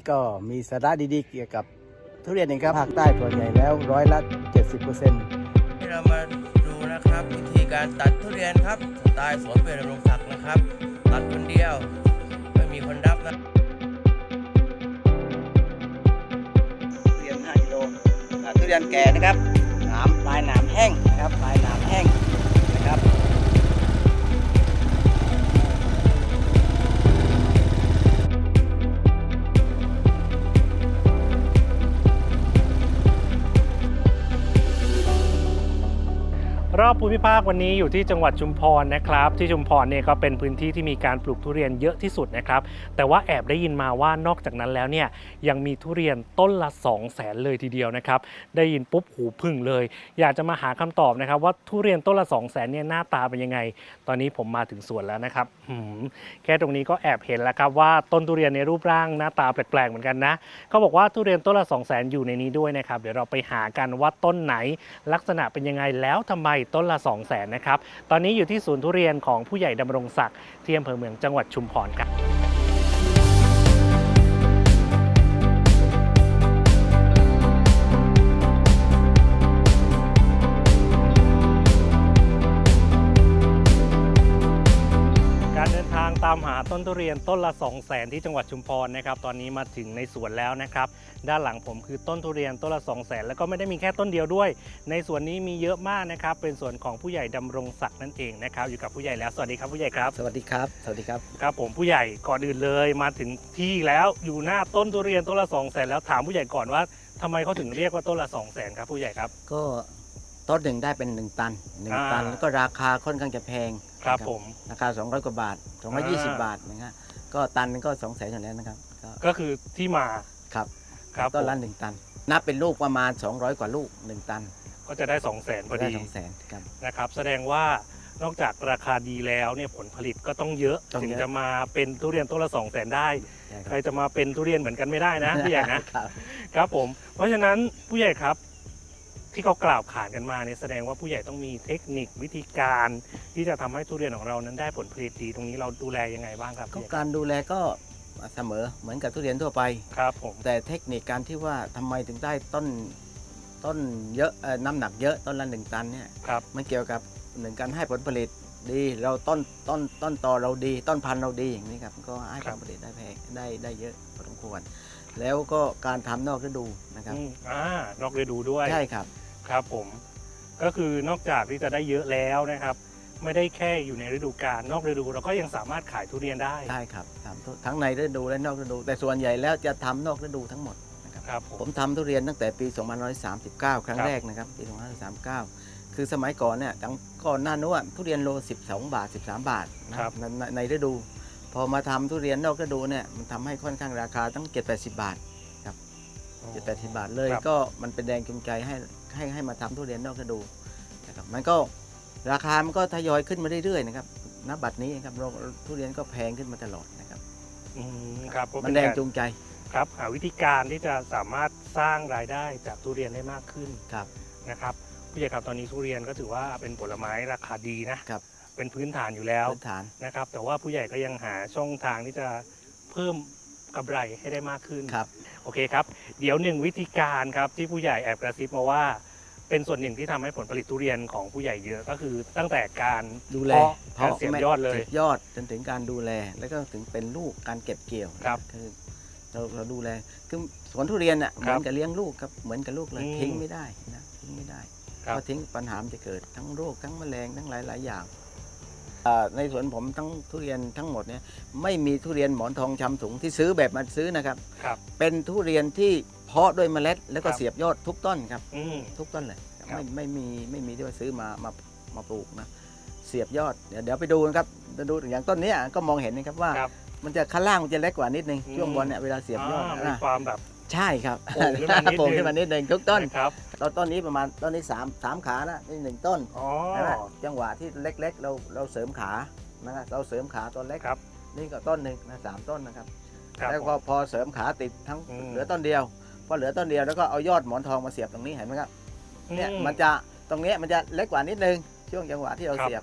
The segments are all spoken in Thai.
วันนี้ก็มีสาระดีๆเกี่ยวกับทุเรียนเองครับภาคใต้ส่วนใหญ่แล้วร้อยละ 70%ที่เรามาดูนะครับวิธีการตัดทุเรียนครับสไตล์สวนเป็นรงศักดิ์นะครับ ตัดคนเดียวไม่มีคนรับนะทุเรียน5กิโลอ่าทุเรียนแก่นะครับหนามปลายหนามแห้งนะครับปลายหนามแห้ง รอบภูมิภาควันนี้อยู่ที่จังหวัดชุมพรนะครับ ที่ชุมพรเนี่ยก็เป็นพื้นที่ที่มีการปลูกทุเรียนเยอะที่สุดนะครับ แต่ว่าแอบได้ยินมาว่านอกจากนั้นแล้วเนี่ยยังมีทุเรียนต้นละ 2 0 0แสนเลยทีเดียวนะครับ ได้ยินปุ๊บหูพึ่งเลย อยากจะมาหาคำตอบนะครับ ว่าทุเรียนต้นละ 2 0 0แสนเนี่ยหน้าตาเป็นยังไง ตอนนี้ผมมาถึงสวนแล้วนะครับหืมแค่ตรงนี้ก็แอบเห็นแล้วครับว่าต้นทุเรียนในรูปร่างหน้าตาแปลกๆเหมือนกันนะเขาบอกว่าทุเรียนต้นละ 2 0 0แสนอยู่ในนี้ด้วยนะครับเดี๋ยวเราไปหากันว่าต้นไหนลักษณะเป็นยังไงแล้วทำไมต้นละ 2 0 0แสนนะครับ ตอนนี้อยู่ที่ศูนย์ทุเรียนของผู้ใหญ่ดำรงศักดิ์ที่อำเภอเมืองจังหวัดชุมพรครับางตามหาต้นทุเรียนต้นละ 2 0 0แสนที่จังหวัดชุมพรนะครับตอนนี้มาถึงในสวนแล้วนะครับ ด้านหลังผมคือต้นทุเรียนต้นละ 2 0 0แสนแล้วก็ไม่ได้มีแค่ต้นเดียวด้วย ในสวนนี้มีเยอะมากนะครับ เป็นสวนของผู้ใหญ่ดำรงศักดิ์นั่นเองนะครับ อยู่กับผู้ใหญ่แล้วสวัสดีครับผู้ใหญ่ครับสวัสดีครับ สวัสดีครับ ครับผมผู้ใหญ่ก่อนอื่นเลยมาถึงที่แล้วอยู่หน้าต้นทุเรียนต้นละ 2 0 0แสนแล้วถามผู้ใหญ่ก่อนว่าทำไมเขาถึงเรียกว่าต้นละ 2 0 0แสนครับผู้ใหญ่ครับ ก็ ต้นหนึ่งได้เป็น 1 ตัน อ่า 1 ตัน แล้วก็ราคาค่อนข้างจะแพงครับนะผม ราคา 200 กว่าบาท 220 บาทนะฮะก็ตันหนึงก็2 0 0 0 0อยู่แล้วนะครับก็ก็คือที่มาครับครับต้นละผม1ตัน นับเป็นลูกประมาณ 200 กว่าลูก 1 ตันก็จะได้2 0 0แสนพอได้ดี2 0 0 0 0ครับ นะครับ แสดงว่านอกจากราคาดีแล้วเนี่ยผลผลิตก็ต้องเยอะต้องถึงเยอะจะมาเป็นทุเรียนต้นละ2 0 0แสนได้ ใช่ใครจะมาเป็นทุเรียนเหมือนกันไม่ได้นะผู้ใหญ่นะ ครับ ครับผม เพราะฉะนั้นผู้ใหญ่ครับ ที่เขากล่าวขานกันมาเนี่ยแสดงว่าผู้ใหญ่ต้องมีเทคนิควิธีการ ที่จะทำให้ทุเรียนของเรานั้นได้ผลผลิตดีตรงนี้เราดูแลยังไงบ้างครับก็ผู้ใหญ่การดูแลก็เสมอเหมือนกับทุเรียนทั่วไปครับผมแต่เทคนิคการที่ว่าทำไมถึงได้ต้นต้นเยอะเอ่อน้ำหนักเยอะต้นละหนึ่งตันเนี่ยครับมันเกี่ยวกับหนึ่งการให้ผลผลิตดีเราต้นต้นต้นตอเราดี ต้นพันธุ์เราดีอย่างนี้ครับก็ให้ผลผลิตได้แพงได้ได้เยอะพอสมควร แล้วก็การทำนอกฤดูนะครับอืมอ่านอกฤดูด้วยใช่ครับ ครับผมก็คือนอกจากที่จะได้เยอะแล้วนะครับ ไม่ได้แค่อยู่ในฤดูกาลนอกฤดูเราก็ยังสามารถขายทุเรียนได้ได้ครับทำทุทั้งในฤดูและนอกฤดู แต่ส่วนใหญ่แล้วจะทำนอกฤดูทั้งหมดนะครับครับผผมมทำทุเรียนตั้งแต่ปี 2539 ครั้งครับแรกนะครับปี 2539 คือสมัยก่อนเนี่ยตั้งก่อนหน้านู้นอะทุเรียนโล 12 บาท 13 บาทนะครับในในในฤดู พอมาทำทุเรียนนอกฤดูเนี่ยมันทำให้ค่อนข้างราคาตั้ง 7-80 บาท7-80 บาทเลยครับก็มันเป็นแรงจูงใจให้ ให้ให้มาทำทุเรียนนอกฤดูนะครับมันก็ราคามันก็ทยอยขึ้นมาเรื่อยๆนะครับณบัดนี้นะครับเราทุเรียนก็แพงขึ้นมาตลอดนะครับอืมครับก็มัเป็นแรงการจูงใจครับหาวิธีการที่จะสามารถสร้างรายได้จากทุเรียนได้มากขึ้นครับนะครับผู้ใหญ่ครับตอนนี้ทุเรียนก็ถือว่าเป็นผลไม้ราคาดีนะครับเป็นพื้นฐานอยู่แล้วพื้นฐานนะครับ แต่ว่าผู้ใหญ่ก็ยังหาช่องทางที่จะเพิ่ม กำไรให้ได้มากขึ้นครับ โอเคครับ เดี๋ยวหนึ่งวิธีการครับที่ผู้ใหญ่แอบกระซิบมาว่า เป็นส่วนหนึ่งที่ทำให้ผลผลิตทุเรียนของผู้ใหญ่เยอะก็คือตั้งแต่การดูแลเพาะการเสียบยอดเลยสีบยอดจนถึงการดูแลแล้วก็ถึงเป็นลูกการเก็บเกี่ยวครับคือเราเราดูแลคือสวนทุเรียนอะเหครัมืบอนกับเลี้ยงลูกครับเหมือนกับลูกเลยอืมทิ้งไม่ได้นะทิ้งไม่ได้ครับเพราะทิ้งปัญหามันจะเกิดทั้งโรคทั้งแมลงทั้งหลายหลายๆอย่างอ่า ในสวนผมทั้งทุเรียนทั้งหมดเนี่ยไม่มีทุเรียนหมอนทองชำถุงที่ซื้อแบบมาซื้อนะครับครับ เป็นทุเรียนที่เพาะด้วยเมล็ดแล้วก็ครับเสียบยอดทุกต้นครับอืมทุกต้นเลยครับไม่ไม่มีไม่มีที่ว่าซื้อมามามาปลูกนะเสียบยอดเดี๋ยวเดี๋ยวไปดูนะครับจะดูอย่างต้นเนี้ยก็มองเห็นนะครับว่าครับมันจะข้างล่างมันจะเล็กกว่านิดนึงอืมช่วงบนเนี่ยเวลาเสียบยอดามีนะความแบบ ใช่ครับโป่งขึ้นมานิดนึงโป่งขึ้นมานิดนึงทุกต้น นะครับเราต้นนี้ประมาณต้นนี้สามสามขานะนี่หนึ่งต้นอ๋อ นะจังหวะที่เล็กๆ เราเราเสริมขานะครับเราเสริมขาต้นเล็กครับนี่ก็ต้นหนึ่งนะสามต้นนะครับครับแล้วพอพอเสริมขาติดทั้งอืม เหลือต้นเดียวพอเหลือต้นเดียวแล้วก็เอายอดหมอนทองมาเสียบตรงนี้เห็นไหมครับ เนี่ยอื มันจะตรงเนี้ยมันจะเล็กกว่านิดนึงช่วงจังหวะที่เราครับ เสียบ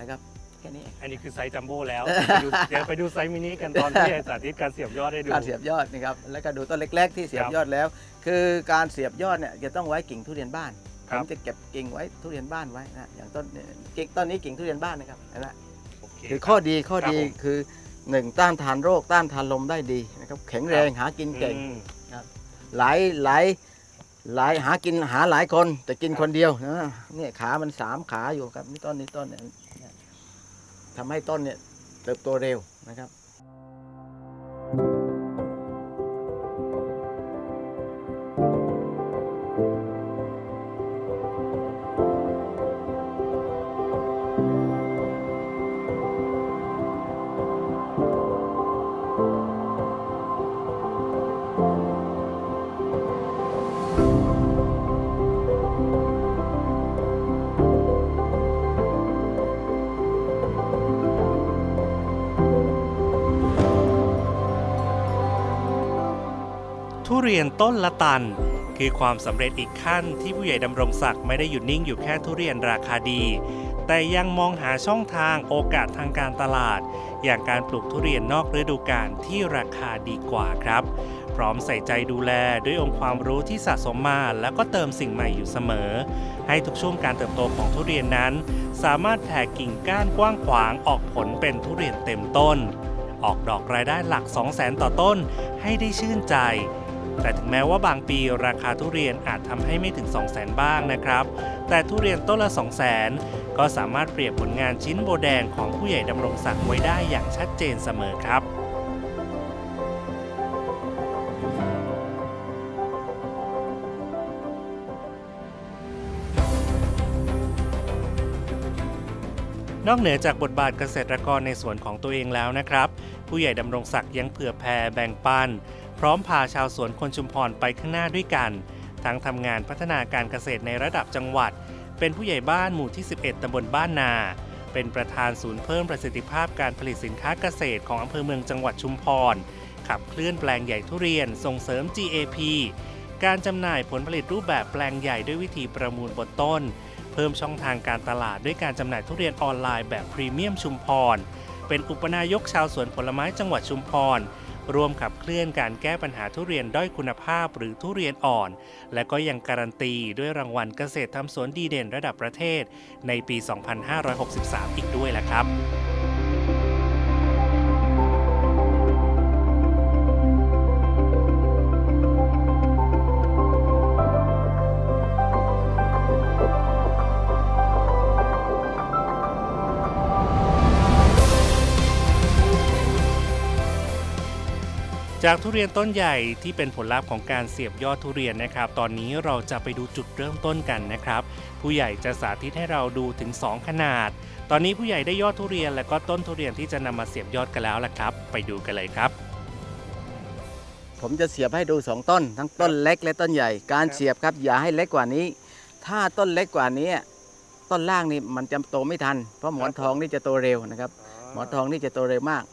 นะครับ แค่นี้เองอันนี้คือไซส์จัมโบ้แล้วไปดูเดี๋ยวไปดูไซส์มินิกันตอนที่สาธิตการเสียบยอดให้ดูการเสียบยอดนะครับแล้วก็ดูต้นเล็ก ๆ ที่เสียบครับยอดแล้ว คือการเสียบยอดเนี่ยจะต้องไว้กิ่งทุเรียนบ้านคผรับมจะเก็บกิ่งไว้ทุเรียนบ้านไว้นะอย่างต้นเนี่ยกิ่งต้นนี้กิ่งทุเรียนบ้านนะครับเห็นไหมโอเคคือข้อดีข้อดีครับผมคือหนึ่งต้านทานโรคต้านทานลมได้ดีนะครับแข็งแรงหากินเก่งอืมหลายหลายหลายหากินหาหลายคนแต่กินครับคนเดียวนะเนี่ยขามันสามขาอยู่ครับนี่ต้นนี้ต้นเนี่ยเนี่ย ทำให้ต้นเนี่ยเติบโตเร็วนะครับ เรียนต้นละตัน คือความสำเร็จอีกขั้นที่ผู้ใหญ่ดำรงศักดิ์ไม่ได้หยุดนิ่งอยู่แค่ทุเรียนราคาดี แต่ยังมองหาช่องทางโอกาสทางการตลาด อย่างการปลูกทุเรียนนอกฤดูกาลที่ราคาดีกว่าครับ พร้อมใส่ใจดูแลด้วยองค์ความรู้ที่สะสมมาแล้วก็เติมสิ่งใหม่อยู่เสมอ ให้ทุกช่วงการเติบโตของทุเรียนนั้น สามารถแผ่กิ่งก้านกว้างขวางออกผลเป็นทุเรียนเต็มต้นออกดอกรายได้หลัก 2 0 0 0 0 0 ต่อต้นให้ได้ชื่นใจ แต่ถึงแม้ว่าบางปีราคาทุเรียนอาจทำให้ไม่ถึง 2 0 0 0 0 0 บ้างนะครับ แต่ทุเรียนต้นละ 2 0 0 0 0 0 ก็สามารถเปรียบผลงานชิ้นโบแดงของผู้ใหญ่ดำรงศักดิ์ไว้ได้อย่างชัดเจนเสมอครับนอกเหนือจากบทบาทเกษตรกรในสวนของตัวเองแล้วนะครับ ผู้ใหญ่ดำรงศักดิ์ยังเผื่อแผ่แบ่งปัน พร้อมพาชาวสวนคนชุมพรไปข้างหน้าด้วยกัน ทั้งทำงานพัฒนาการเกษตรในระดับจังหวัด เป็นผู้ใหญ่บ้านหมู่ที่ 11 ตำบลบ้านนา เป็นประธานศูนย์เพิ่มประสิทธิภาพการผลิตสินค้าเกษตรของอำเภอเมืองจังหวัดชุมพร ขับเคลื่อนแปลงใหญ่ทุเรียน ส่งเสริม GAP การจำหน่ายผลผลิตรูปแบบแปลงใหญ่ด้วยวิธีประมูลบนต้น เพิ่มช่องทางการตลาดด้วยการจำหน่ายทุเรียนออนไลน์แบบพรีเมียมชุมพร เป็นอุปนายกชาวสวนผลไม้จังหวัดชุมพร ร่วมขับเคลื่อนการแก้ปัญหาทุเรียนด้อยคุณภาพหรือทุเรียนอ่อน และก็ยังการันตีด้วยรางวัลเกษตรทำสวนดีเด่นระดับประเทศ ในปี 2563 อีกด้วยล่ะครับ จากทุเรียนต้นใหญ่ที่เป็นผลลัพธ์ของการเสียบยอดทุเรียนนะครับ ตอนนี้เราจะไปดูจุดเริ่มต้นกันนะครับ ผู้ใหญ่จะสาธิตให้เราดูถึง 2 ขนาด ตอนนี้ผู้ใหญ่ได้ยอดทุเรียนและก็ต้นทุเรียนที่จะนำมาเสียบยอดกันแล้วล่ะครับ ไปดูกันเลยครับ ผมจะเสียบให้ดู 2 ต้น ทั้งต้นเล็กและต้นใหญ่ การเสียบครับอย่าให้เล็กกว่านี้ ถ้าต้นเล็กกว่านี้ ต้นล่างนี่มันจะโตไม่ทัน เพราะหมอนทองนี่จะโตเร็วนะครับ หมอนทองนี่จะโตเร็วมาก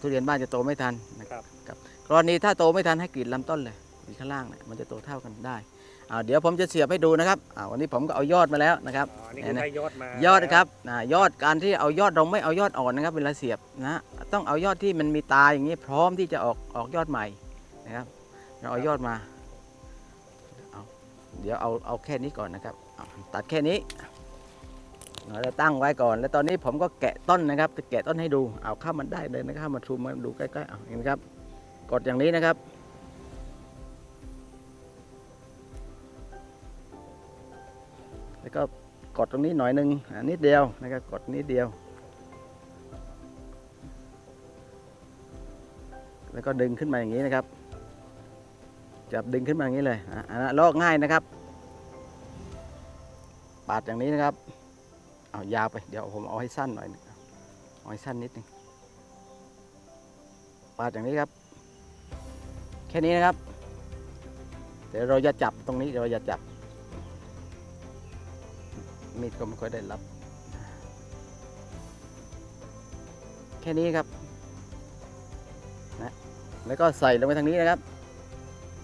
ทุเรียนบ้านจะโตไม่ทันนะครับครับ กรณีถ้าโตไม่ทันให้กรีดลำต้นเลยกรีดข้างล่างเนี่ยมันจะโตเท่ากันได้อ่าเดี๋ยวผมจะเสียบให้ดูนะครับอ่าวันนี้ผมก็เอายอดมาแล้วนะครับนี่คือได้ยอดมายอดครับอ่ายอดการที่เอายอดเราไม่เอายอดอ่อนนะครับเวลาเสียบนะต้องเอายอดที่มันมีตาอย่างนี้พร้อมที่จะออกออกยอดใหม่นะครับ เราเอายอดมาเอาเดี๋ยวเอาเอาแค่นี้ก่อนนะครับเอาตัดแค่นี้เราจะตั้งไว้ก่อน แล้วตอนนี้ผมก็แกะต้นนะครับจะแกะต้นให้ดูเอาเข้ามันได้เลยนะครับมาชูมาดูใกล้ๆเอาเห็นไหมครับ กดอย่างนี้นะครับ แล้วก็กดตรงนี้หน่อยหนึ่งนิดเดียวนะครับกดนิดเดียว แล้วก็ดึงขึ้นมาอย่างนี้นะครับ จับดึงขึ้นมาอย่างนี้เลยอันนั้นลอกง่ายนะครับ ปาดอย่างนี้นะครับเอายาวไปเดี๋ยวผมเอาให้สั้นหน่อยหนึ่งเอาให้สั้นนิดนึงปาดอย่างนี้ครับ แค่นี้นะครับ เดี๋ยวเราจะจับตรงนี้เดี๋ยวเราจะจับ มีดก็ไม่ค่อยได้รับ แค่นี้ครับนะแล้วก็ใส่ลงไปทางนี้นะครับ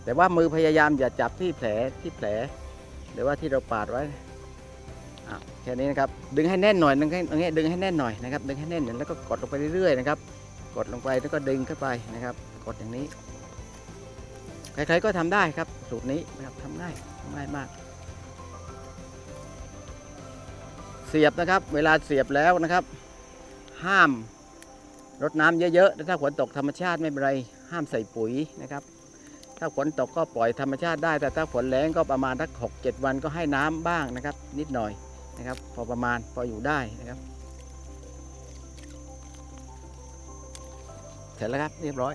แต่ว่ามือพยายามอย่าจับที่แผลที่แผล หรือว่าที่เราปาดไว้แค่นี้นะครับ ดึงให้แน่นหน่อยดึงให้ดึงให้ดึงให้แน่นหน่อยนะครับ ดึงให้แน่นแล้วก็กดลงไปเรื่อยๆนะครับ กดลงไปแล้วก็ดึงเข้าไปนะครับ กดอย่างนี้ ใครๆก็ทำได้ครับสูตรนี้นะครับทำง่ายง่ายมาก เสียบนะครับ เวลาเสียบแล้วนะครับ ห้ามรดน้ำเยอะๆถ้าฝนตกธรรมชาติไม่เป็นไร ห้ามใส่ปุ๋ยนะครับ ถ้าฝนตกก็ปล่อยธรรมชาติได้ แต่ถ้าฝนแรงก็ประมาณสักหกเจ็ดวันก็ให้น้ำบ้างนะครับ นิดหน่อยนะครับ พอประมาณพออยู่ได้นะครับเสร็จแล้วครับเรียบร้อย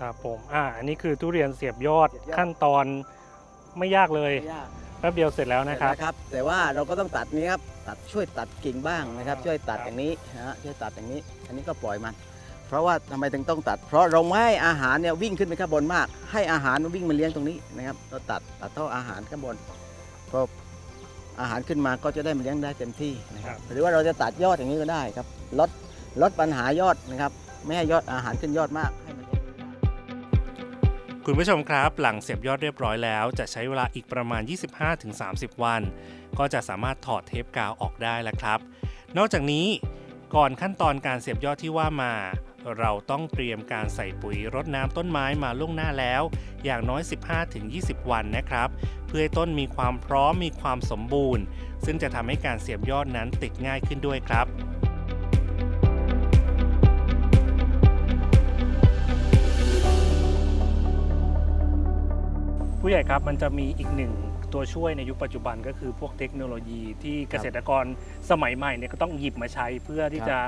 ครับผม อ่า อันนี้คือทุเรียนเสียบยอดเสียบยอด ขั้นตอนไม่ยากเลยไม่ยากแป๊บเดียวเสร็จแล้วนะครับ นะครับ แต่ว่าเราก็ต้องตัดนี้ครับตัดช่วยตัดกิ่งบ้างนะครับอ่าช่วยตัดครับอย่างนี้นะฮะช่วยตัดอย่างนี้ อันนี้ก็ปล่อยมัน เพราะว่าทำไมถึงต้องตัด เพราะเราไม่ให้อาหารเนี่ยวิ่งขึ้นไปข้างบนมาก ให้อาหารมันวิ่งมาเลี้ยงตรงนี้นะครับ เราตัดตัดท่ออาหารข้างบนพออาหารขึ้นมาก็จะได้มาเลี้ยงได้เต็มที่นะครับ หรือว่าเราจะตัดยอดอย่างนี้ก็ได้ครับลดลดปัญหายอดนะครับ ไม่ให้ยอดอาหารขึ้นยอดมากให้มันเลี้ยง คุณผู้ชมครับ หลังเสียบยอดเรียบร้อยแล้ว จะใช้เวลาอีกประมาณ 25-30 วัน ก็จะสามารถถอดเทปกาวออกได้แล้วครับ นอกจากนี้ก่อนขั้นตอนการเสียบยอดที่ว่ามา เราต้องเตรียมการใส่ปุ๋ยรดน้ำต้นไม้มาล่วงหน้าแล้ว อย่างน้อย 15-20 วันนะครับ เพื่อให้ต้นมีความพร้อมมีความสมบูรณ์ ซึ่งจะทำให้การเสียบยอดนั้นติดง่ายขึ้นด้วยครับ ผู้ใหญ่ครับมันจะมีอีกหนึ่งตัวช่วยในยุคปัจจุบันก็คือพวกเทคโนโลยีที่เกษตรกรสมัยใหม่เนี่ยก็ต้องหยิบมาใช้เพื่อที่ครับจะ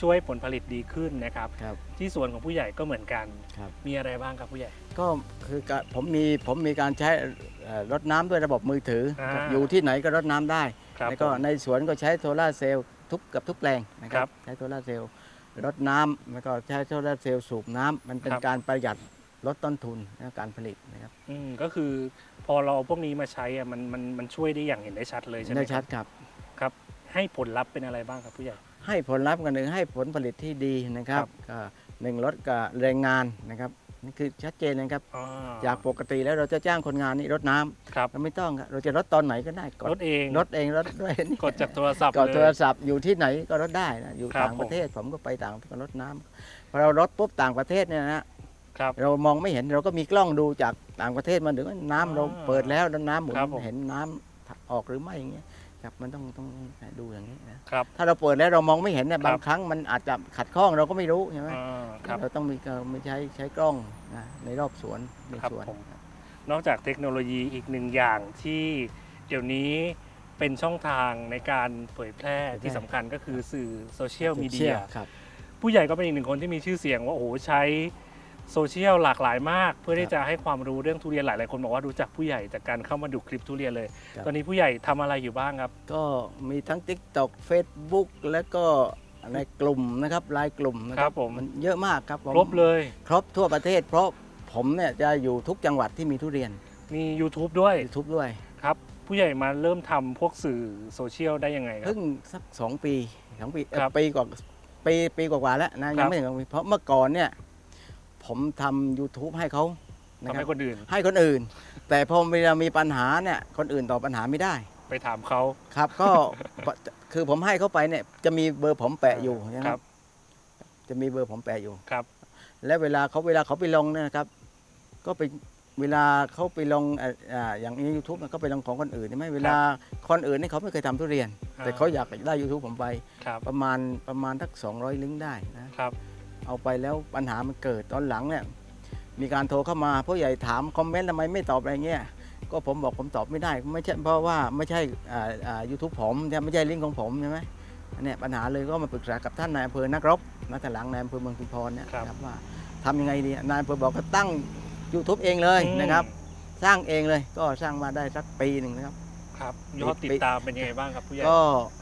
ช่วยผลผลิตดีขึ้นนะครับ ครับ ที่สวนของผู้ใหญ่ก็เหมือนกัน ครับ มีอะไรบ้างครับผู้ใหญ่ ก็คือการผมมีผมมีการใช้เอ่อรดน้ำด้วยระบบมือถืออาอยู่ที่ไหนก็รดน้ำได้ครับแล้วก็ผม ในสวนก็ใช้โซลาร์เซลล์ทุกเกับทุกแปลงนะคครัรับบใช้โซลาร์เซลล์รดน้ำแล้วก็ใช้โซลาร์เซลล์สูบน้ำมันเป็นครับ การประหยัด ลดต้นทุนในการผลิตนะครับอืมก็คือพอเราเอาพวกนี้มาใช้อะมันมันมันช่วยได้อย่างเห็นได้ชัดเลยใช่ไหมได้คชัรัดบครับครับ ให้ผลลัพธ์เป็นอะไรบ้างครับผู้ใหญ่ ให้ผลลัพธ์กันหนึ่งให้ผลผลิตที่ดีนะครับครับก็หนึ่งลดกับแรงงานนะครับนี่คือชัดเจนนะครับอ๋อจากปกติแล้วเราจะจ้างคนงานนี่รดน้ำครับเราไม่ต้องครับเราจะรดตอนไหนก็ได้กดรถเองรดเองรดด้วยนี่ กดจากโทรศัพท์กดเลโทยรศัพท์อยู่ที่ไหนก็รดได้นะอยู่ครับต่างประเทศผมก็ไปต่างก็รดน้ำพอเรารดปุ๊บต่างประเทศเนี่ยนะ ครับเรามองไม่เห็นเราก็มีกล้องดูจากต่างประเทศมาถึงว่าน้ำเราอ่าเปิดแล้วแล้วน้ำหมุนครับผม เห็นน้ำออกหรือไม่อย่างเงี้ยครับมันต้องต้องดูอย่างนี้นะครับ ถ้าเราเปิดแล้วเรามองไม่เห็นเนี่ยครับ บางครั้งมันอาจจะขัดข้องเราก็ไม่รู้ใช่ไหมอ่าครับ เราต้องมีการมีใช้ใช้กล้องนะในรอบสวนในครับสวนผม นอกจากเทคโนโลยีอีกหนึ่งอย่างที่เดี๋ยวนี้เป็นช่องทางในการเผยแพร่ที่สำคัญก็คือสื่อโซเชียลมีเดีย ครับ ผู้ใหญ่ก็เป็นอีกหนึ่งคนที่มีชื่อเสียงว่าโอ้โหใช้ โซเชียลหลากหลายมาก เพื่อที่จะให้ความรู้เรื่องทุเรียนหลายๆคนบอกว่ารู้จักผู้ใหญ่จากการเข้ามาดูคลิปทุเรียนเลย ครับ ตอนนี้ผู้ใหญ่ทำอะไรอยู่บ้างครับ ก็มีทั้ง TikTok Facebook แล้วก็ในกลุ่มนะครับไลน์กลุ่มนะคครัรับบผม มันเยอะมากครับผมครบเลย ครบทั่วประเทศ เพราะผมเนี่ยจะอยู่ทุกจังหวัดที่มีทุเรียน มี YouTube ด้วย YouTube ด้วย ครับ ผู้ใหญ่มาเริ่มทำพวกสื่อโซเชียลได้ยังไงครัเพิ่บ งสักสองปีสองปีเอ่อครับปีกว่าปีปีกว่าๆแล้วนะครัยังบ ไม่ถึงสองปีเพราะเมื่อก่อนเนี่ย ผมทำ YouTube ให้เขานะทำครัให้บคนอื่น ให้คนอื่น แต่พอเวลามีปัญหาเนี่ยคนอื่นตอบปัญหาไม่ได้ ไปถามเขา ครับ ก็ คือผมให้เขาไปเนี่ยจะมีเบอร์ผมแปะอยู่นะคครัรับ บ จะมีเบอร์ผมแปะอยู่ ครับ และเวลาเขาเวลาเขาไปลงเนี่ยนะครับ ก็ไปเวลาเขาไปลงเอ่ออ่าอย่างนี้ยูทูบก็ไปลงของคนอื่นใช่ไหมเวลาคนอื่นนี่เขาไม่เคยทำทุเรียนอ่าแต่เขาอยากได้ YouTube ผมไปครับ ประมาณประมาณทัก200 ลิงก์ได้นะครับ เอาไปแล้วปัญหามันเกิดตอนหลังเนี่ยมีการโทรเข้ามาผู้ใหญ่ถามคอมเมนต์ทำไมไม่ตอบอะไรเงี้ยก็ผมบอกผมตอบไม่ได้ไม่ใช่เพราะว่าไม่ใช่อ่าอ่ายูทูบผมไม่ใช่ลิงก์ของผมใช่ไหมอันเนี้ยปัญหาเลยก็มาปรึกษากับท่านนายอำเภอนักรบนัทหลังนายอำเภอเมืองชุมพรเนี่ยครับครับว่าทำยังไงดีนายอำเภอบอกก็ตั้ง YouTube เองเลยอืมนะครับ สร้างเองเลยก็สร้างมาได้สักปีหนึ่งนะครับ ครับยอดติดตามเป็นยังไงบ้างครับผู้ใหญ่ ก็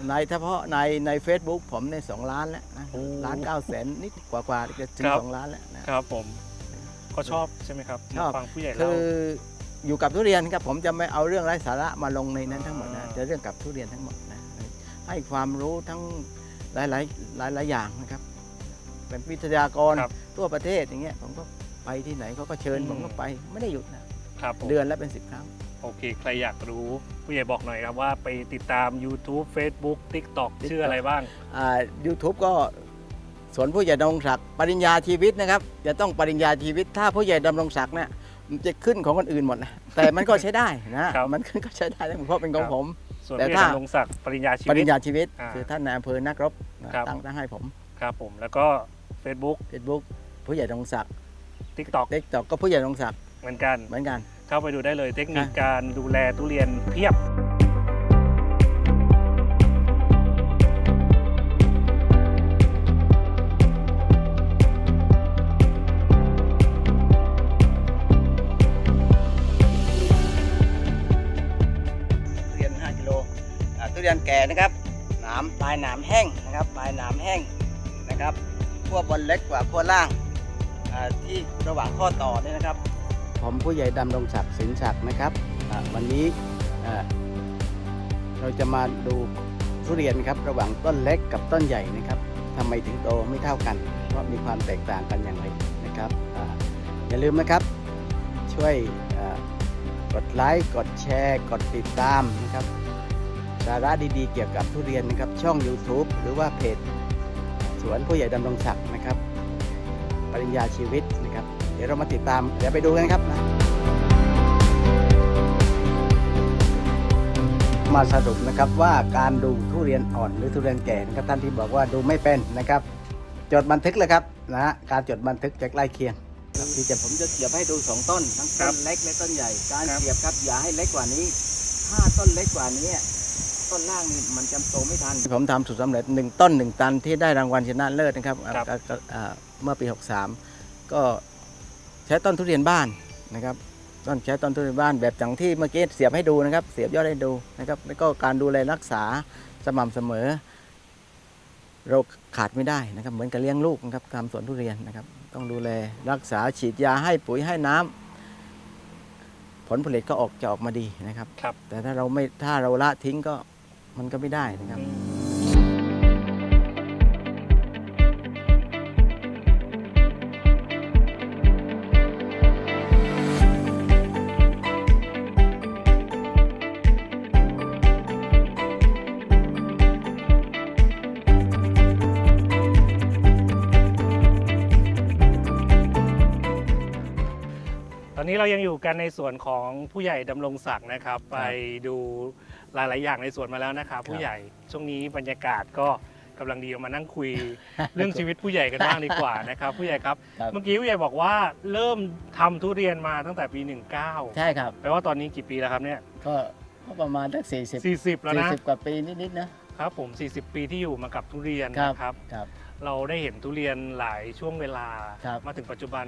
ในเฉพาะในใน Facebook ผมในสองล้านแล้วนะโอ้ล้านเก้าแสนนิดกว่าๆจะถึงครับ สองล้านแล้วนะ ครับผมก็ชอบใช่ไหมครับชอบมาฟังผู้ใหญ่คืเล่าออยู่กับทุเรียนครับผมจะไม่เอาเรื่องไร้สาระมาลงในนั้นทั้งหมดนะอ่า จะเรื่องกับทุเรียนทั้งหมดนะให้ความรู้ทั้งหลายหลายหลายหลายๆอย่างนะครับ เป็นวิทยากรครับทั่วประเทศอย่างเงี้ยผมก็ไปที่ไหนเขาก็เชิญอืม ผมก็ไปไม่ได้หยุดนะครับผมเดือนละเป็นสิบครั้ง โอเค ใครอยากรู้ผู้ใหญ่บอกหน่อยครับว่าไปติดตาม YouTube Facebook TikTok ชื่ออะไรบ้างอ่า YouTube ก็สวนผู้ใหญ่ดำรงศักดิ์ปริญญาชีวิตนะครับจะต้องปริญญาชีวิต ถ้าผู้ใหญ่ดำรงศักดิ์เนี่ยมันจะขึ้นของคนอื่นหมดนะแต่มันก็ใช้ได้นะครับ มันก็ใช้ได้เพราะเป็นของครับผม ส่วนแต่ผู้ใหญ่ถ้า ดำรงศักดิ์ปริญญาชีปวิริต ญญาชีวิต อ่าคือท่านนายอำเภอนักรบนะครับ ตั้งตั้งให้ผมครับผมแล้วก็ Facebook Facebook ผู้ใหญ่ดำรงศักดิ์ TikTok เด็กตอกก็ผู้ใหญ่ดำรงศักดิ์เหมือนกัน เหมือนกัน เข้าไปดูได้เลยเทคนิคการดูแลทุเรียนเพียบทุเรียน5กิโลตุเรียนแก่นะครับหนามปลายหนามแห้งนะครับปลายหนามแห้งนะครับขั้วบนเล็กกว่าขั้วล่างที่ระหว่างข้อต่อเนี่ยนะครับ ผมผู้ใหญ่ดำรงศักดิ์สินศักดิ์นะครับวันนี้เราจะมาดูทุเรียนครับระหว่างต้นเล็กกับต้นใหญ่นะครับทำไมถึงโตไม่เท่ากัน เพราะมีความแตกต่างกันอย่างไรนะครับออย่าลืมนะครับช่วยกดไลค์กดแชร์ กดติดตามนะครับสาระดีๆ เกี่ยวกับทุเรียนนะครับช่อง YouTube หรือว่าเพจสวนผู้ใหญ่ดำรงศักดิ์นะครับ ปริญญาชีวิตนะครับ ดี๋ยวเรามาติดตาม เดี๋ยวไปดูกันครับนะมาสรุปนะครับว่าการดูทุเรียนอ่อนหรือทุเรียนแก่นะครับท่านที่บอกว่าดูไม่เป็นนะครับ จดบันทึกเลยครับนะฮะการจดบันทึกจะใกล้เคียงครับที่จะผมจะเสียบให้ดูสองต้นทั้งครัต้บนเล็กและต้นใหญ่ การครับเสียบครับอย่าให้เล็กกว่านี้ ถ้าต้นเล็กกว่านี้ต้นล่างนี่มันจำโตไม่ทัน ผมทำสูตรสำเร็จหนึ่งต้นหนึ่งตันที่ได้รางวัลชนะเลิศนะครับครับก็ก็อ่าเมื่อปี 63 ก็ใช้ต้นทุเรียนบ้านนะครับต้นใช้ต้นทุเรียนบ้านแบบอย่างที่เมื่อกี้เสียบให้ดูนะครับ เสียบยอดให้ดูนะครับแล้วก็การดูแลรักษาสม่ำเสมอ เราขาดไม่ได้นะครับ เหมือนกับเลี้ยงลูกนะครับทำสวนทุเรียนนะครับ ต้องดูแลรักษาฉีดยาให้ปุ๋ยให้น้ำผลผลิตก็ออกจะออกมาดีนะครับครับ แต่ถ้าเราไม่ถ้าเราละทิ้งก็มันก็ไม่ได้นะครับ อนนี้เรายังอยู่กันในส่วนของผู้ใหญ่ดำรงศักดิ์นะครับ ไปดูหลาย ๆ อย่างในสวนมาแล้วนะครับผู้ใหญ่ช่วงนี้บรรยากาศก็กำลังดีเอามานั่งคุย เรื่องชีวิตผู้ใหญ่กันบ้างดีกว่านะครับผู้ใหญ่ครับ ครับ เมื่อกี้ผู้ใหญ่บอกว่าเริ่มทำทุเรียนมาตั้งแต่ปี 19ใช่ครับ แปลว่าตอนนี้กี่ปีแล้วครับเนี่ย ก็ก็ประมาณสักสี่สิบ40 แล้วนะสี่สิบกว่าปีนิดๆนะครับผม 40 ปีที่อยู่มากับทุเรียนครับนะครับ ครับ เราได้เห็นทุเรียนหลายช่วงเวลา ครับ มาถึงปัจจุบัน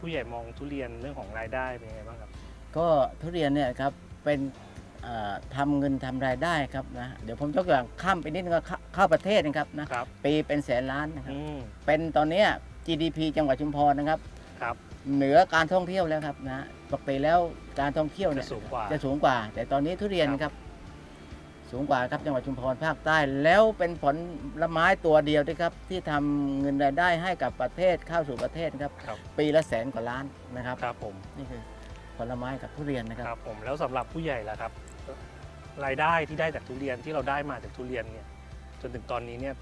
ผู้ใหญ่มองทุเรียนเรื่องของรายได้เป็นยังไงบ้างครับ ก็ทุเรียนเนี่ยครับเป็นอ่าทำเงินทำรายได้ครับนะเดี๋ยวผมยกตัวอย่างข้ามไปนิดนึงก็เข้าเข้าประเทศนะครับนะครับ ปีเป็นแสนล้านนะครับ อืมเป็นตอนเนี้ย GDP จังหวัดชุมพรนะครับ ครับเหนือการท่องเที่ยวแล้วครับนะปกติแล้วการท่องเที่ยวจะเนี่ยสูงกว่า จะสูงกว่า แต่ตอนนี้ทุเรียนครับครับ สูงกว่าครับจังหวัดชุมพรภาคใต้ แล้วเป็นผลละไม้ตัวเดียวด้วยครับที่ทำเงินรายได้ให้กับประเทศเข้าสู่ประเทศครับครับปีละแสนกว่าล้านนะครับครับผมนี่คือผลไม้กับทุเรียนนะคครับรับผมแล้วสำหรับผู้ใหญ่ล่ะครับ รายได้ที่ได้จากทุเรียนที่เราได้มาจากทุเรียนเนี่ยจนถึงตอนนี้เนี่ย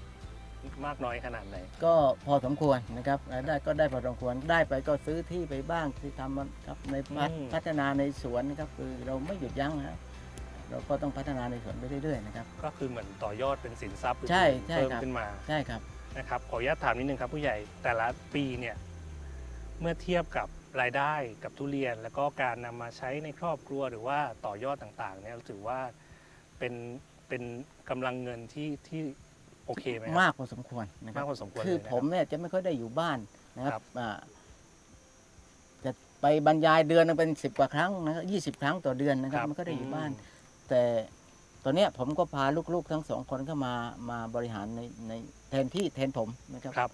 มากน้อยขนาดไหน ก็พอสมควรนะครับรายได้ก็ได้พอสมควรได้ไปก็ซื้อที่ไปบ้างที่ทำมันครับในพัฒอืมพัฒนาในสวนนะครับคือเราไม่หยุดยั้งนะครับ เราก็ต้องพัฒนาในสวนไปเรื่อยๆนะครับ ก็คือเหมือนต่อยอดเป็นสินทรัพย์อื่นๆใช่ใช่เพิ่มครับ ขึ้นมาใช่ครับ นะครับขออนุญาตถามนิดนึงครับผู้ใหญ่แต่ละปีเนี่ยเมื่อเทียบกับรายได้กับทุเรียน แล้วก็การนำมาใช้ในครอบครัวหรือว่าต่อยอดต่างๆเนี่ยถือว่าเป็นเป็นกำลังเงินที่ที่โอเคไหมครับมากพอสมควรนะคมารักบ พอสมควรคือเลยนะผมรับเนี่ยจะไม่ค่อยได้อยู่บ้านนะคครัรับบ อ่าจะไปบรรยายเดือนหนึงเป็นสิบกว่าครั้งนะครับยี่สิบครั้งต่อเดือนนะครับมันก็ได้อยู่บ้าน แต่ตอนเนี้ยผมก็พาลูกๆทั้งสองคนเข้ามามาบริหารในในแทนที่แทนผมนะครับ ครับ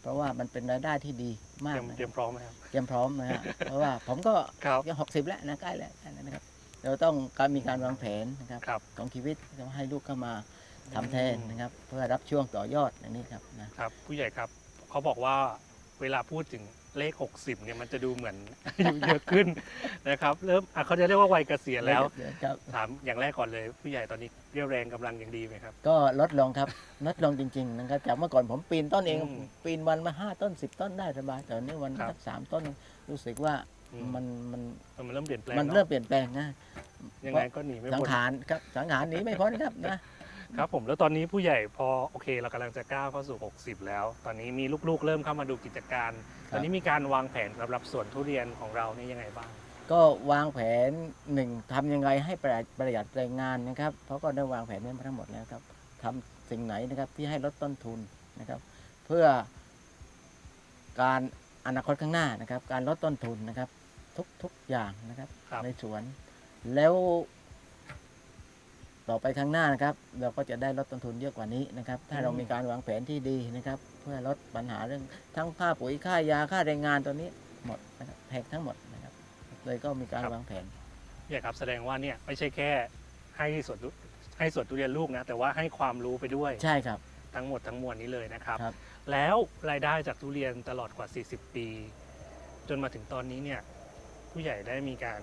เพราะว่ามันเป็นรายได้ที่ดีมาเตกรียมนะเตรียมพร้อมไหมครับ เตรียมพร้อมนะฮะเพราะว่าผมก็ครับยังหกสิบแล้วนะใกล้แล้วใกล้แล้วนะครับ เราต้องการมีการวางแผนนะครับ ครับ ของชีวิตจะให้ลูกเข้ามาทำแทนนะครับ เพื่อรับช่วงต่อยอดอันนี้ครับนะครับผู้ใหญ่ครับเขาบอกว่าเวลาพูดถึง เลข 60เนี่ยมันจะดูเหมือน อายุเยอะขึ้นนะครับ เริ่มอะเขาจะเรียกว่าวัยเกษียณแล้ว ครับ ถามอย่างแรกก่อนเลยผู้ใหญ่ตอนนี้เรี่ยวแรงกำลังยังดีไหมครับ ก็ลดลงครับ ลดลงจริง ๆ นะครับจากเมื่อก่อนผมปีนต้นเองอืมปีนวันมาห้าต้นสิบต้นได้สบายแต่วันนี้วันครับสักสามต้นรู้สึกว่าอืม มันมันมันเริ่มเปลี่ยนแปลงมันเนอะเริ่มเปลี่ยนแปลงนะ ยังไงก็หนีไม่สังพ้น ขารครับสังขารหนีไม่พ้นครับนะ ครับผมแล้วตอนนี้ผู้ใหญ่พอโอเค เรากำลังจะก้าวเข้าสู่ 60 แล้ว ตอนนี้มีลูกๆ เริ่มเข้ามาดูกิจการครับตอนนี้มีการวางแผนสำหรับสวนทุเรียนของเรานี่ยังไงบ้าง ก็วางแผนหนึ่งทำยังไงให้ประหยัดประหยัดแรงงานนะครับเพราะก็ได้วางแผนไว้มาทั้งหมดแล้วครับทำสิ่งไหนนะครับที่ให้ลดต้นทุนนะครับ เพื่อการอนาคตข้างหน้านะครับ การลดต้นทุนนะครับ ทุกทุกอย่างนะครับครับในสวนแล้ว ต่อไปข้างหน้านะครับ เราก็จะได้ลดต้นทุนเยอะกว่านี้นะครับ ถ้าเรามีการวางแผนที่ดีนะครับ เพื่อลดปัญหาเรื่องทั้งค่าปุ๋ยค่ายาค่าแรงงานตัวนี้หมดนะครับแพงทั้งหมดนะครับ เลยก็มีการวางแผนผู้ใหญ่ครับแสดงว่าเนี่ยไม่ใช่แค่ให้สวนทุให้สวนทุเรียนลูกนะแต่ว่าให้ความรู้ไปด้วยใช่ครับ ทั้งหมดทั้งมวลนี้เลยนะครับ ครับ แล้วรายได้จากทุเรียนตลอดกว่า 40 ปี จนมาถึงตอนนี้เนี่ยผู้ใหญ่ได้มีการ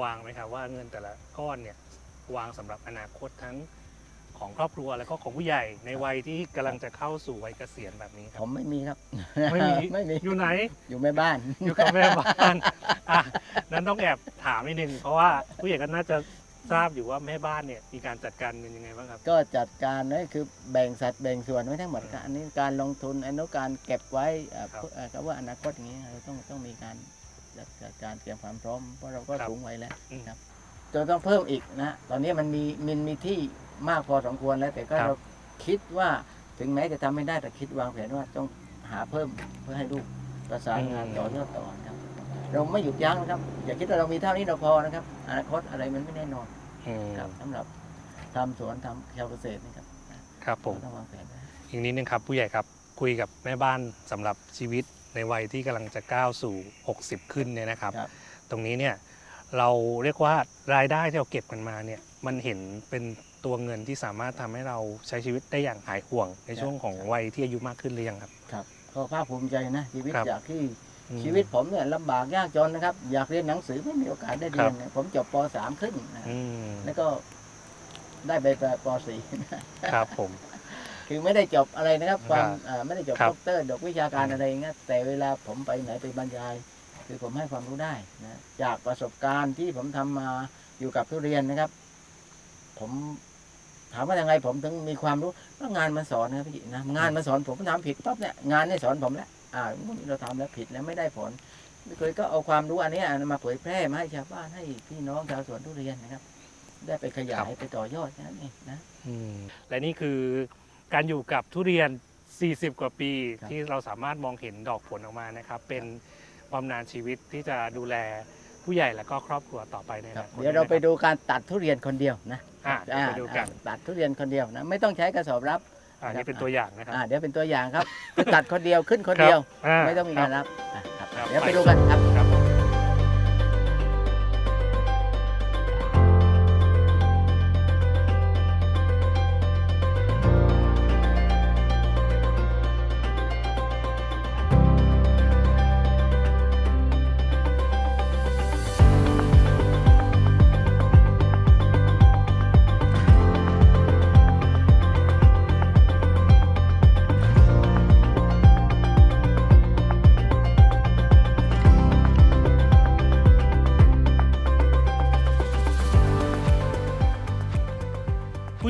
วางไหมครับว่าเงินแต่ละก้อนเนี่ย วางสำหรับอนาคตทั้งของครอบครัวแล้วก็ของผู้ใหญ่ในวัยที่กำลังจะเข้าสู่วัยเกษียณแบบนี้คผรับมไม่มีครับ ไม่มีไม่มี อยู่ไหน อยู่แม่บ้าน อยู่กับแม่บ้านอะนั้นต้องแอบถามนิดนึงเพราะว่าผู้ใหญ่ก็น่าจะทราบอยู่ว่าแม่บ้านเนี่ยมีการจัดการเงินยังไงบ้างครับ ก็จัดการนั่นคือแบ่งสัดแบ่งส่วนไว้ทั้งหมดครับอันนี้การลงทุนอันนู้นการเก็บไว้เอ่อครับเพื่อเอ่อก็ว่าอนาคตอย่างนี้เราต้องต้องมีการจัดจัดการเตรียมความพร้อมเพราะเราก็ครับ สูงวัยแล้ว อืมครับ จะต้องเพิ่มอีกนะตอนนี้มันมีมันมีที่มากพอสมควรแล้ว แต่ก็ครับ เราคิดว่าถึงแม้จะทำไม่ได้แต่คิดวางแผนว่าต้องหาเพิ่มเพื่อให้ลูกประสานงานต่อยอดต่อนะครับ เราไม่หยุดยั้งนะครับ อย่าคิดว่าเรามีเท่านี้เราพอนะครับ อนาคตอะไรมันไม่แน่นอนอืมครับสำหรับทำสวนทำชาวเกษตรนะครับครับผม เราต้องวางแผนนะ อีกนิดนึงครับ ผู้ใหญ่ครับคุยกับแม่บ้านสำหรับชีวิตในวัยที่กำลังจะก้าวสู่ 60 ขึ้นเนี่ยนะครับ ครับ ตรงนี้เนี่ย เราเรียกว่ารายได้ที่เราเก็บกันมาเนี่ยมันเห็นเป็นตัวเงินที่สามารถทำให้เราใช้ชีวิตได้อย่างหายห่วง ในช่วงของวัยที่อายุมากขึ้นหรือยังครับครับก็ภาคภูมิใจนะชีวิตครับจากที่อืมชีวิตผมเนี่ยลำบากยากจนนะครับ อยากเรียนหนังสือไม่มีโอกาสได้เรียนครับเนี่ยผมจบป .3 ขึ้นนะอืมแล้วก็ได้ไปป .4 ครับผม คือไม่ได้จบอะไรนะครับ ความครับอ่าไม่ได้จบครับด็อกเตอร์ดอกวิชาการอืมอะไรอย่างเงี้ยแต่เวลาผมไปไหนไปบรรยาย คือผมให้ความรู้ได้นะจากประสบการณ์ที่ผมทำมาอยู่กับทุเรียนนะครับ ผมถามว่ายังไงผมถึงมีความรู้ก็งานมันสอนนะครับพี่นะงานมันสอนผมทำผิดปั๊บเนี่ยงานเนี่ยสอนผมแล้วอ่าเราทำแล้วผิดแล้วไม่ได้ผลเคยก็เอาความรู้อันเนี้ยมาเผยแพร่มาให้ชาวบ้านให้พี่น้องชาวสวนทุเรียนนะครับ ได้ไปขยายไปต่อยอดนั่นเองนะอืมและนี่คือการอยู่กับทุเรียน 40 กว่าปีครับที่เราสามารถมองเห็นดอกผลออกมานะครับ เป็น ความนานชีวิตที่จะดูแลผู้ใหญ่และก็ครอบครัวต่อไปในอครับนาคตเดี๋ยวเราไปนะคบดูการตัดทุเรียนคนเดียวนะอะเดี๋ยวไปดูกันอ่าตัดทุเรียนคนเดียวนะไม่ต้องใช้กระสอบรับอันนี้เป็นตัวอย่างนะครับอ่าเดี๋ยวเป็นตัวอย่างครับคือตัดคนเดียวขึ้นคนเดียวครับไม่ต้องมีการครับอะครับครับเดี๋ยวไปดูกันครับ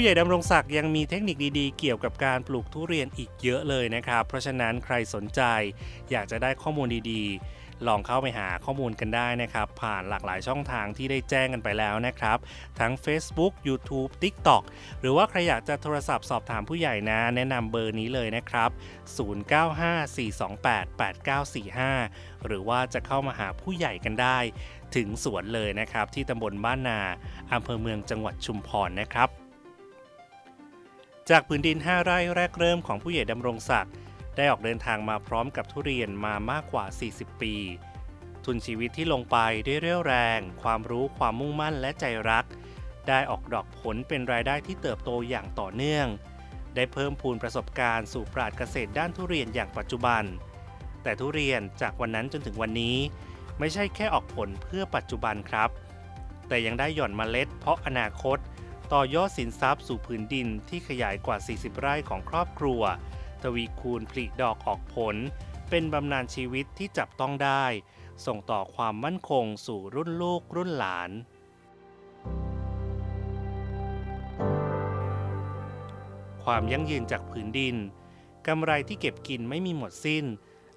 ญ่ดำรงศักดิ์ยังมีเทคนิคดีๆ เกี่ยวกับการปลูกทุเรียนอีกเยอะเลยนะครับ เพราะฉะนั้นใครสนใจอยากจะได้ข้อมูลดีๆ ลองเข้าไปหาข้อมูลกันได้นะครับ ผ่านหลากหลายช่องทางที่ได้แจ้งกันไปแล้วนะครับ ทั้ง Facebook YouTube TikTok หรือว่าใครอยากจะโทรศัพท์สอบถามผู้ใหญ่นะ แนะนำเบอร์นี้เลยนะครับ 0954288945 หรือว่าจะเข้ามาหาผู้ใหญ่กันได้ ถึงสวนเลยนะครับ ที่ตำบลบ้านนาอำเภอเมืองจังหวัดชุมพรนะครับ จากพื้นดิน 5 ไร่แรกเริ่มของผู้ใหญ่ดำรงศักดิ์ได้ออกเดินทางมาพร้อมกับทุเรียนมามากกว่า 40 ปี ทุนชีวิตที่ลงไปด้วยเรี่ยวแรง ความรู้ความมุ่งมั่นและใจรัก ได้ออกดอกผลเป็นรายได้ที่เติบโตอย่างต่อเนื่อง ได้เพิ่มพูนประสบการณ์สู่ปราชญ์เกษตรด้านทุเรียนอย่างปัจจุบัน แต่ทุเรียนจากวันนั้นจนถึงวันนี้ ไม่ใช่แค่ออกผลเพื่อปัจจุบันครับ แต่ยังได้หย่อนเมล็ดเพราะอนาคต ต่อยอดสินทรัพย์สู่ผืนดินที่ขยายกว่า 40 ไร่ของครอบครัว ทวีคูณผลิดอกออกผล เป็นบำนาญชีวิตที่จับต้องได้ ส่งต่อความมั่นคงสู่รุ่นลูกรุ่นหลาน ความยั่งยืนจากผืนดินกำไรที่เก็บกินไม่มีหมดสิ้น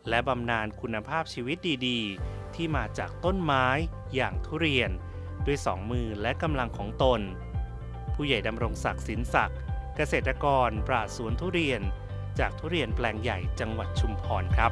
และบำนาญคุณภาพชีวิตดีๆ ที่มาจากต้นไม้อย่างทุเรียน ด้วยสองมือและกำลังของตน ผู้ใหญ่ดำรงศักดิ์สินศักดิ์เกษตรกรปราศสวนทุเรียน จากทุเรียนแปลงใหญ่จังหวัดชุมพรครับ